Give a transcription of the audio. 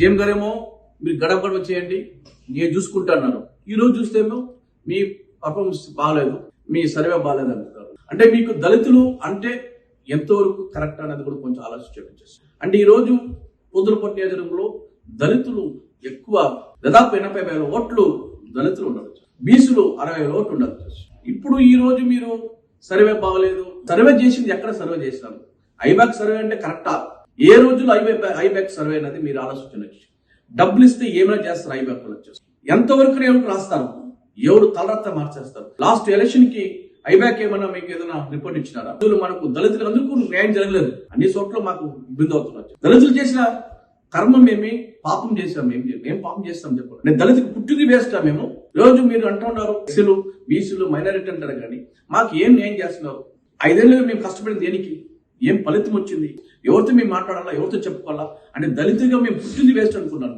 CM గారేమో మీరు గడప గడప చేయండి నేను చూసుకుంటున్నారు ఈ రోజు చూస్తేమో మీ పర్ఫార్మెన్స్ బాగాలేదు మీ సర్వే బాగాలేదు అంటున్నారు. అంటే మీకు దళితులు అంటే ఎంతవరకు కరెక్ట్ అనేది కూడా కొంచెం ఆలోచించండి అంటే ఈ రోజు పొద్దులపట్టు నియోజకవర్గంలో దళితులు ఎక్కువ దాదాపు ఎనభై వేల ఓట్లు దళితులు ఉండవచ్చు బీసీలు అరవై వేల ఓట్లు ఉండవచ్చు ఇప్పుడు ఈ రోజు మీరు సర్వే బాగలేదు సర్వే చేసింది ఎక్కడ సర్వే చేసినారు ఐబాక్ సర్వే అంటే కరెక్టా ఏ రోజులో ఐబ్యాక్ ఐబ్యాక్ సర్వే అనేది మీరు ఆలోచించవచ్చు డబ్బులు ఇస్తే ఏమైనా చేస్తారు ఐబ్యాక్ వచ్చేసి. ఎంతవరకు ఎవరు రాస్తారు ఎవరు తలరత్త మార్చేస్తారు? లాస్ట్ ఎలక్షన్కి ఐబ్యాక్ ఏమన్నా మీకు ఏదైనా రిపోర్ట్ ఇచ్చినారా? అందులో మనకు దళితులు అందుకు న్యాయం జరగలేదు. అన్ని చోట్ల మాకు ఇబ్బంది అవుతున్నారు. దళితులు చేసిన కర్మం ఏమి? పాపం చేసాం మేము ఏం పాపం చేస్తాం చెప్పండి. నేను దళితులు పుట్టింది వేస్తా మేము. రోజు మీరు అంటున్నారు ఎస్సీలు బీసీలు మైనారిటీ అంటారు కానీ మాకు ఏం న్యాయం చేస్తున్నారు ఐదేళ్ళు మేము కష్టపడింది దేనికి? ఏం ఫలితం వచ్చింది? ఎవరితో మేము మాట్లాడాలా? ఎవరితో చెప్పుకోవాలా? అంటే దళితుగా మేము పుట్టింది వేస్ట్ అనుకున్నాను.